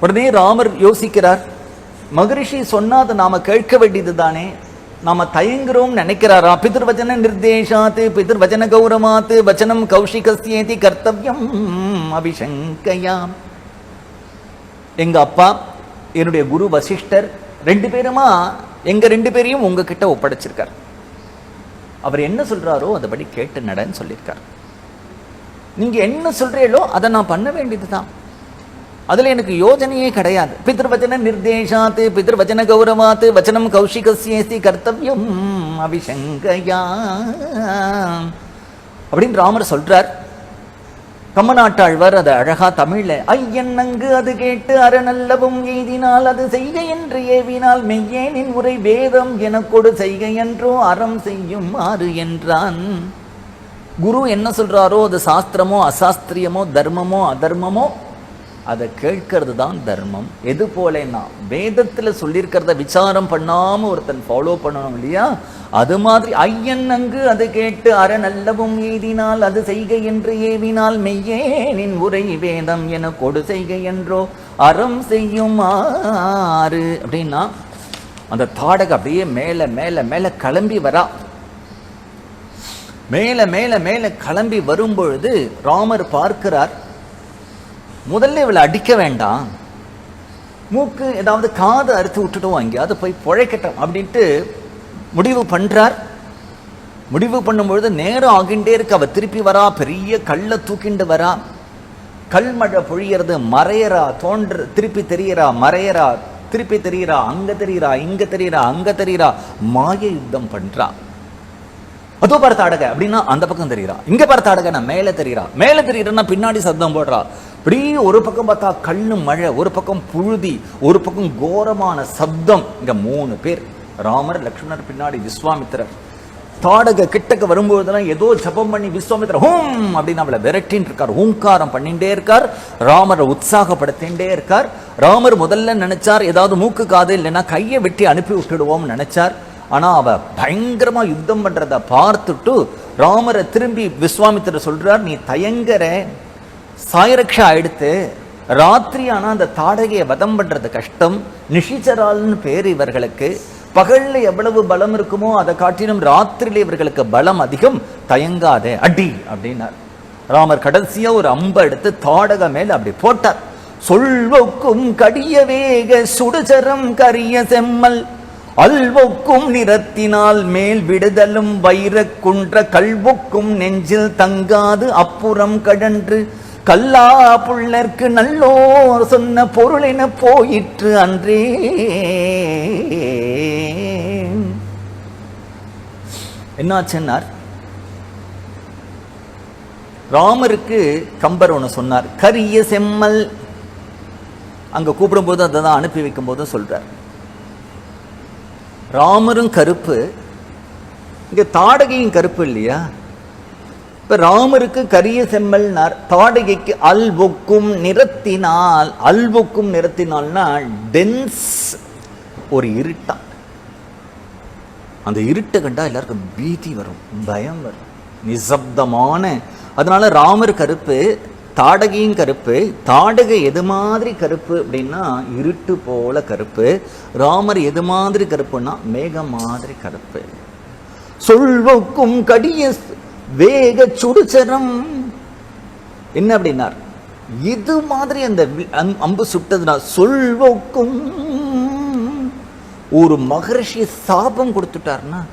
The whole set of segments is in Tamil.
உடனே ராமர் யோசிக்கிறார் மகரிஷி சொன்னா அதை நாம கேட்க வேண்டியது தானே? நாம தயங்குறோம் நினைக்கிறாரா? பிதிர்வச்சன நிர்தேஷாத்து பிதிர்வச்சன கௌரமாத்து வச்சனம் கௌஷிகஸ்யேதி கர்த்தவியம் அபிஷங்கயாம் எங்க அப்பா என்னுடைய குரு வசிஷ்டர் ரெண்டு பேருமா எங்க ரெண்டு பேரையும் உங்ககிட்ட ஒப்படைச்சிருக்கார். அவர் என்ன சொல்றாரோ அதபடி கேட்டு நடன்னு சொல்லியிருக்கார். நீங்க என்ன சொல்றீங்களோ அதை நான் பண்ண வேண்டியதுதான். அதில் எனக்கு யோஜனையே கிடையாது. பித்ருவச்சன நிர்தேஷாத்து பித்ருவச்சன கௌரவாத்து வச்சனம் கௌஷிகசியேசி கர்த்தவியம் அபிஷங்கயா. அப்படின்னு ராமர் சொல்றார். கம்மநாட்டாழ்வார் அது அழகா தமிழ்ல ஐயன் அங்கு அது கேட்டு அறநல்லவும் எய்தினால் அது செய்க என்று ஏவினால் மெய்யேனின் உரை வேதம் எனக்கொடு செய்க என்றோ அறம் செய்யும் ஆறு என்றான். குரு என்ன சொல்றாரோ அது சாஸ்திரமோ அசாஸ்திரியமோ தர்மமோ அதர்மமோ அதை கேட்கறது தான் தர்மம். எது போலன்னா வேதத்தில் சொல்லியிருக்கிறத விசாரம் பண்ணாமல் ஒருத்தன் ஃபாலோ பண்ணணும் இல்லையா? அது மாதிரி ஐயன் அங்கு அது கேட்டு அறநல்லவும் எய்தினால் அது செய்கை என்று ஏவினால் மெய்யேனின் உரை வேதம் என கொடு செய்கை என்றோ அறம் செய்யும் ஆறு. அப்படின்னா அந்த தாடகை அப்படியே மேலே மேலே மேலே கிளம்பி வரா. மேலே மேலே மேலே கிளம்பி வரும்பொழுது ராமர் பார்க்கிறார். முதல்ல இவளை அடிக்க வேண்டாம். மூக்கு ஏதாவது காது அறுத்து விட்டுட்டோம் எங்கேயாவது போய் புழைக்கட்டும் அப்படின்ட்டு முடிவு பண்ணுறார் முடிவு பண்ணும்பொழுது நேரம் ஆகிண்டே இருக்கு. அவ திருப்பி வரா பெரிய கல்லை தூக்கிண்டு வரா. கல்மழை பொழியறது மறையறா தோன்ற திருப்பி தெரியறா மறையறா திருப்பி தெரியறா அங்க தெரியறா இங்க தெரியறா அங்க தெரியறா மாய யுத்தம் பண்றா. அதோ பார்த்த அடக அப்படின்னா அந்த பக்கம் தெரியறா. இங்க பார்த்த அடக நான் மேல தெரியறா. மேல தெரியுறா பின்னாடி சத்தம் போடுறா. இப்படி ஒரு பக்கம் பார்த்தா கண்ணு மழை ஒரு பக்கம் புழுதி ஒரு பக்கம் கோரமான சப்தம். இங்க மூணு பேர். ராமர் லக்ஷ்மணர் பின்னாடி விஸ்வாமித்திரர். தாடக கிட்டக்க வரும்போதெல்லாம் ஏதோ ஜபம் பண்ணி விஸ்வாமித்திரர் ஹோம் அப்படின்னு அவளை விரட்டின்னு இருக்கார். ஹூங்காரம் பண்ணிட்டே இருக்கார். ராமரை உற்சாகப்படுத்திகிட்டே இருக்கார். ராமர் முதல்ல நினைச்சார் ஏதாவது மூக்கு காது இல்லைன்னா கையை வெட்டி அனுப்பி விட்டுடுவோம்னு நினைச்சார். ஆனா அவ பயங்கரமா யுத்தம் பண்றத பார்த்துட்டு ராமரை திரும்பி விஸ்வாமித்திர சொல்றார் நீ தயங்குற. சாயரக்ஷா எடுத்து ராத்திரி ஆனா அந்த தாடகையை வதம் பண்றது கஷ்டம். நிஷிச்சரால்னு பேர் இவர்களுக்கு. பகல்ல எவ்வளவு பலம் இருக்குமோ அதை காட்டிலும் ராத்திரியில் இவர்களுக்கு பலம் அதிகம். தயங்காதே அடி அப்படின்னார். ராமர் கடைசியா ஒரு அம்பை எடுத்து தாடக மேல அப்படி போட்டார். சொல்வொக்கும் கடிய வேக சுடுசரம் கரிய செம்மல். அல்வொக்கும் நிறத்தினால் மேல் விடுதலும் வைர குன்ற கல்வொக்கும் நெஞ்சில் தங்காது அப்புறம் கடன்று. கல்லா புள்ளர்க்கு நல்லோர் சொன்ன பொருளென போயிற்று அன்றே. என்னாச்சுன்னார்? ராமருக்கு கம்பர் ஒன்று சொன்னார். கரிய செம்மல். அங்க கூப்பிடும்போது அதை தான் அனுப்பி வைக்கும் போதும் சொல்றார். ராமரும் கருப்பு. இங்க தாடகையும் கருப்பு இல்லையா? இப்போ ராமருக்கு கரிய செம்மல்னார் தாடகைக்கு அல்வொக்கும் நிறத்தினால் அல்வொக்கும் நிறத்தினால்னா டென்ஸ் ஒரு இருட்டா. அந்த இருட்டை கண்டா எல்லாருக்கும் பீதி வரும் பயம் வரும் நிசப்தமான. அதனால ராமர் கருப்பு தாடகையும் கருப்பு தாடகை எது மாதிரி கருப்பு அப்படின்னா இருட்டு போல கருப்பு ராமர் எது மாதிரி கருப்புன்னா மேகம் மாதிரி கருப்பு. சொல்வக்கும் கடிய வேக சுடுச்சரம் என்ன அப்படின்னார்? இது மாதிரி அந்த அம்- அம்பு சுட்டதுனா சொல்வோக்கும். ஒரு மகரிஷி சாபம் கொடுத்துட்டார்னா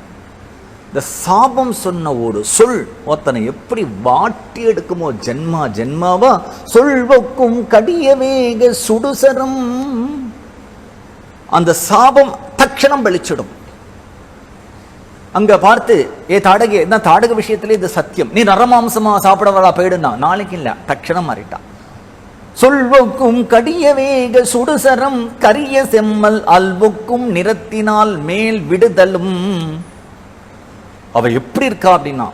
இந்த சாபம் சொன்ன ஒரு சொல் ஒருத்தனை எப்படி வாட்டி எடுக்குமோ ஜென்மா ஜென்மாவா? சொல்வக்கும் கடிய வேக சுடுசரம் அந்த சாபம் தட்சணம் வெளிச்சிடும். அங்கே பார்த்து ஏ தாடகை நான் தாடக விஷயத்துல இது சத்தியம். நீ நரமாம்சமாக சாப்பிட வரா போயிடுனா நாளைக்கு இல்லை தட்சணம் மாறிட்டான் சொல்வக்கும் கடிய வேக சுடுசரம் கரிய செம்மல் அல்வுக்கும் நிறத்தினால் மேல் விடுதலும். அவ எப்படி இருக்கா அப்படின்னா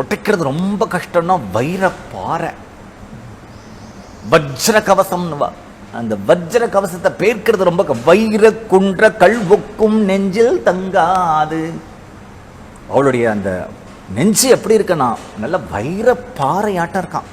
ஒட்டைக்கிறது ரொம்ப கஷ்டம்னா வைர பாறை. வஜ்ர கவசம்னுவா. அந்த வஜ்ர கவசத்தை பேர்க்கிறது ரொம்ப வைர குன்ற கல்வொக்கும் நெஞ்சில் தங்காது. அவளுடைய அந்த நெஞ்சு எப்படி இருக்குன்னா நல்ல வைர பாறையாட்டம் இருக்கான்.